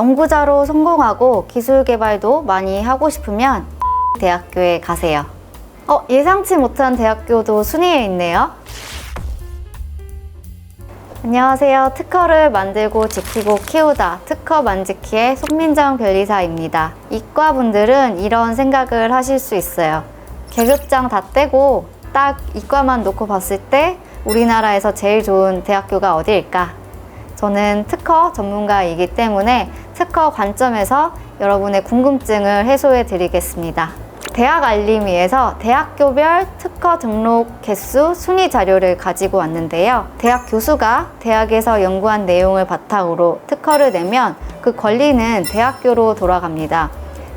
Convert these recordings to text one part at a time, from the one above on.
연구자로 성공하고 기술 개발도 많이 하고 싶으면 대학교에 가세요. 어, 예상치 못한 대학교도 순위에 있네요. 안녕하세요. 특허를 만들고 지키고 키우다 특허 만지키의 송민정 변리사입니다. 이과 분들은 이런 생각을 하실 수 있어요. 계급장 다 떼고 딱 이과만 놓고 봤을 때 우리나라에서 제일 좋은 대학교가 어디일까? 저는 특허 전문가이기 때문에 특허 관점에서 여러분의 궁금증을 해소해 드리겠습니다. 대학 알림위에서 대학교별 특허 등록 개수 순위 자료를 가지고 왔는데요. 대학 교수가 대학에서 연구한 내용을 바탕으로 특허를 내면 그 권리는 대학교로 돌아갑니다.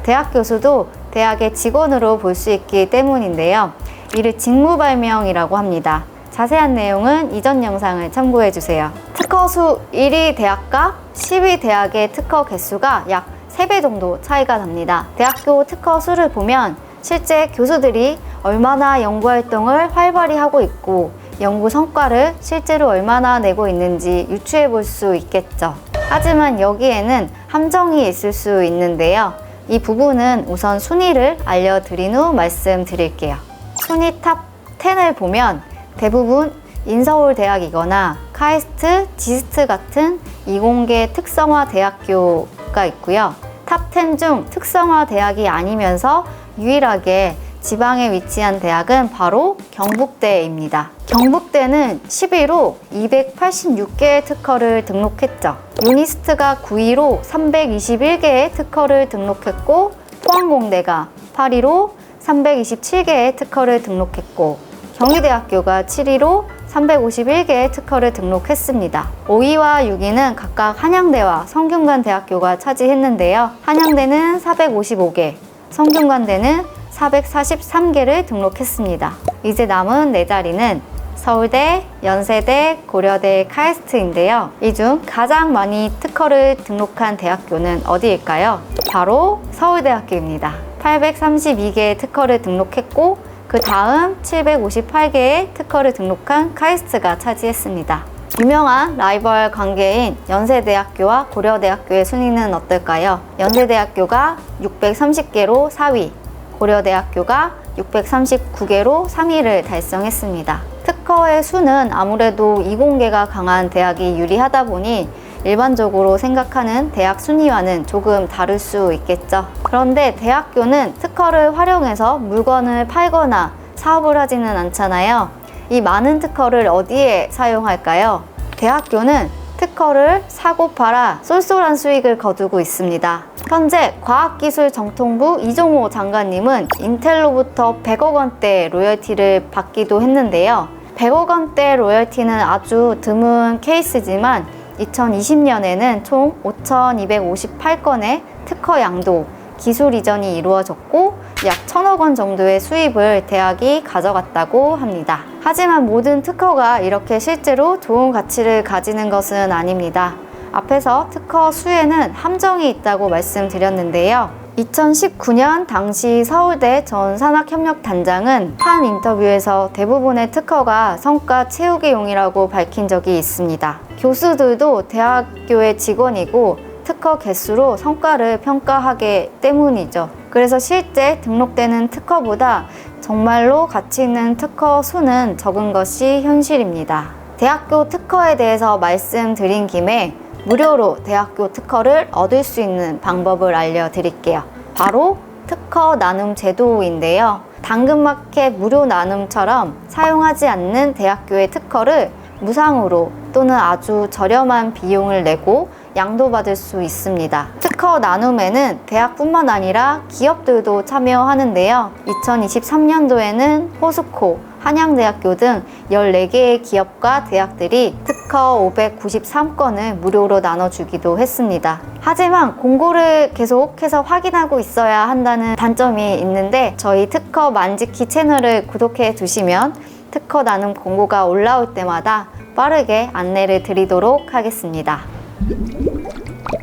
대학 교수도 대학의 직원으로 볼 수 있기 때문인데요. 이를 직무발명이라고 합니다. 자세한 내용은 이전 영상을 참고해 주세요. 특허 수 1위 대학과 10위 대학의 특허 개수가 약 3배 정도 차이가 납니다. 대학교 특허 수를 보면 실제 교수들이 얼마나 연구 활동을 활발히 하고 있고 연구 성과를 실제로 얼마나 내고 있는지 유추해 볼 수 있겠죠. 하지만 여기에는 함정이 있을 수 있는데요. 이 부분은 우선 순위를 알려드린 후 말씀드릴게요. 순위 탑 10을 보면 대부분 인서울 대학이거나 카이스트, 지스트 같은 이공계 특성화 대학교가 있고요. 탑 10 중 특성화 대학이 아니면서 유일하게 지방에 위치한 대학은 바로 경북대입니다. 경북대는 11호 286개의 특허를 등록했죠. 유니스트가 9위로 321개의 특허를 등록했고 포항공대가 8위로 327개의 특허를 등록했고 경희대학교가 7위로 351개의 특허를 등록했습니다. 5위와 6위는 각각 한양대와 성균관대학교가 차지했는데요. 한양대는 455개, 성균관대는 443개를 등록했습니다. 이제 남은 네 자리는 서울대, 연세대, 고려대, 카이스트인데요. 이 중 가장 많이 특허를 등록한 대학교는 어디일까요? 바로 서울대학교입니다. 832개의 특허를 등록했고 그 다음 758개의 특허를 등록한 카이스트가 차지했습니다. 유명한 라이벌 관계인 연세대학교와 고려대학교의 순위는 어떨까요? 연세대학교가 630개로 4위, 고려대학교가 639개로 3위를 달성했습니다. 특허의 수는 아무래도 이공계가 강한 대학이 유리하다 보니 일반적으로 생각하는 대학 순위와는 조금 다를 수 있겠죠. 그런데 대학교는 특허를 활용해서 물건을 팔거나 사업을 하지는 않잖아요. 이 많은 특허를 어디에 사용할까요? 대학교는 특허를 사고 팔아 쏠쏠한 수익을 거두고 있습니다. 현재 과학기술정통부 이종호 장관님은 인텔로부터 100억 원대 로열티를 받기도 했는데요. 100억 원대 로열티는 아주 드문 케이스지만 2020년에는 총 5,258건의 특허 양도, 기술 이전이 이루어졌고 약 1,000억 원 정도의 수입을 대학이 가져갔다고 합니다. 하지만 모든 특허가 이렇게 실제로 좋은 가치를 가지는 것은 아닙니다. 앞에서 특허 수에는 함정이 있다고 말씀드렸는데요. 2019년 당시 서울대 전 산학협력단장은 한 인터뷰에서 대부분의 특허가 성과 채우기용이라고 밝힌 적이 있습니다. 교수들도 대학교의 직원이고 특허 개수로 성과를 평가하기 때문이죠. 그래서 실제 등록되는 특허보다 정말로 가치 있는 특허 수는 적은 것이 현실입니다. 대학교 특허에 대해서 말씀드린 김에 무료로 대학교 특허를 얻을 수 있는 방법을 알려드릴게요. 바로 특허 나눔 제도인데요. 당근마켓 무료 나눔처럼 사용하지 않는 대학교의 특허를 무상으로 또는 아주 저렴한 비용을 내고 양도받을 수 있습니다. 특허 나눔에는 대학뿐만 아니라 기업들도 참여하는데요. 2023년도에는 포스코, 한양대학교 등 14개의 기업과 대학들이 특허 593건을 무료로 나눠주기도 했습니다. 하지만 공고를 계속해서 확인하고 있어야 한다는 단점이 있는데 저희 특허 만지키 채널을 구독해 두시면 특허 나눔 공고가 올라올 때마다 빠르게 안내를 드리도록 하겠습니다.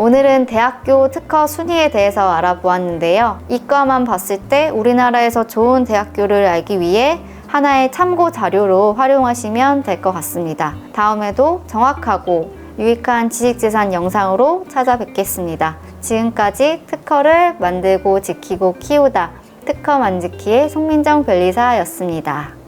오늘은 대학교 특허 순위에 대해서 알아보았는데요. 이과만 봤을 때 우리나라에서 좋은 대학교를 알기 위해 하나의 참고 자료로 활용하시면 될 것 같습니다. 다음에도 정확하고 유익한 지식재산 영상으로 찾아뵙겠습니다. 지금까지 특허를 만들고 지키고 키우다 특허 만지키의 송민정 변리사였습니다.